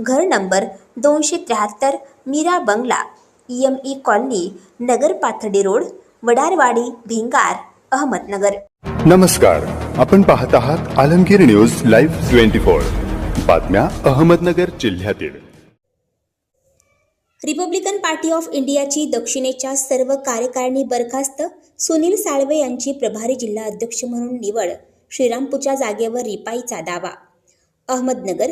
घर नंबर दोनशे त्र्याहत्तर मीरा बंगला एम ई कॉलनी नगर पाथर्डी रोड वडारवाडी भिंगार अहमदनगर. नमस्कार. आपण पाहत आहात Alamgir news live twenty four. बातम्या अहमदनगर जिल्ह्यातील. रिपब्लिकन पार्टी ऑफ इंडियाची दक्षिणेच्या सर्व कार्यकारिणी बरखास्त सुनील साळवे यांची प्रभारी जिल्हा अध्यक्ष म्हणून निवड श्रीरामपूरच्या जागेवर रिपाईचा दावा. अहमदनगर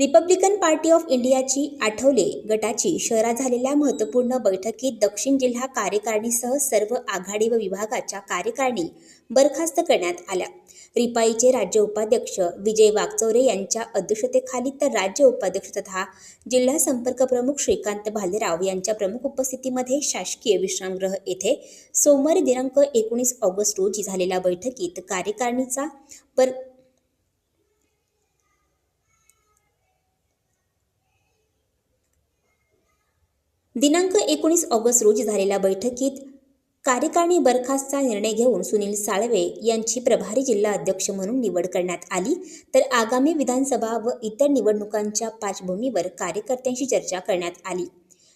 रिपब्लिकन पार्टी ऑफ इंडियाची आठवले गटाची शहरात झालेल्या महत्त्वपूर्ण बैठकीत दक्षिण जिल्हा कार्यकारिणीसह सर्व आघाडी व विभागाच्या कार्यकारिणी बरखास्त करण्यात आल्या. रिपाईचे राज्य उपाध्यक्ष विजय वागचौरे यांच्या अध्यक्षतेखाली तर राज्य उपाध्यक्ष तथा जिल्हा संपर्क प्रमुख श्रीकांत भालेराव यांच्या प्रमुख उपस्थितीमध्ये शासकीय विश्रामगृह येथे सोमवारी दिनांक एकोणीस ऑगस्ट रोजी झालेल्या बैठकीत कार्यकारिणीचा बर दिनांक एकोणीस ऑगस्ट रोजी झालेल्या बैठकीत कार्यकारिणी बरखास्तचा निर्णय घेऊन सुनील साळवे यांची प्रभारी जिल्हा अध्यक्ष म्हणून निवड करण्यात आली. तर आगामी विधानसभा व इतर निवडणुकांच्या पार्श्वभूमीवर कार्यकर्त्यांशी चर्चा करण्यात आली.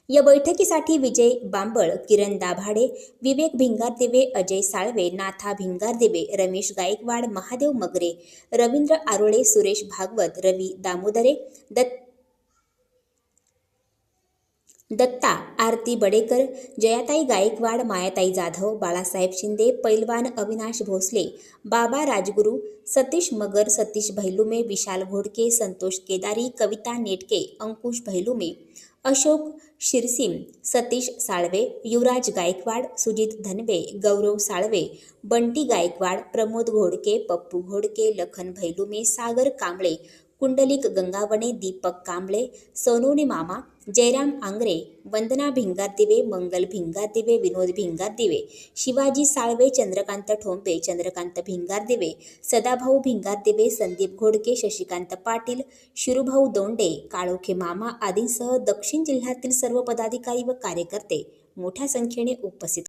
या बैठकीसाठी विजय बांबळ किरण दाभाडे विवेक भिंगारदेवे अजय साळवे नाथा भिंगारदेवे रमेश गायकवाड महादेव मगरे रवींद्र आरोळे सुरेश भागवत रवी दामोदरे दत्त दत्ता आरती बडेकर जयाताई गायकवाड मायाताई जाधव बाळासाहेब शिंदे पैलवान अविनाश भोसले बाबा राजगुरू सतीश मगर सतीश भैलुमे विशाल घोडके संतोष केदारी कविता नेटके अंकुश भैलुमे अशोक शिरसिम सतीश साळवे युवराज गायकवाड सुजित धनवे गौरव साळवे बंटी गायकवाड प्रमोद घोडके पप्पू घोडके लखन भैलुमे सागर कांबळे कुंडलिक गंगावणे दीपक कांबळे सोनूनी मामा जयराम आंग्रे वंदना भिंगारदिवे मंगल भिंगारदिवे विनोद भिंगारदिवे शिवाजी साळवे चंद्रकांत ठोंबे चंद्रकांत भिंगारदिवे सदाभाऊ भिंगारदिवे संदीप घोडके शशिकांत पाटील शिरुभाऊ दोंडे काळोखे मामा आदींसह दक्षिण जिल्ह्यातील सर्व पदाधिकारी व कार्यकर्ते मोठ्या संख्येने उपस्थित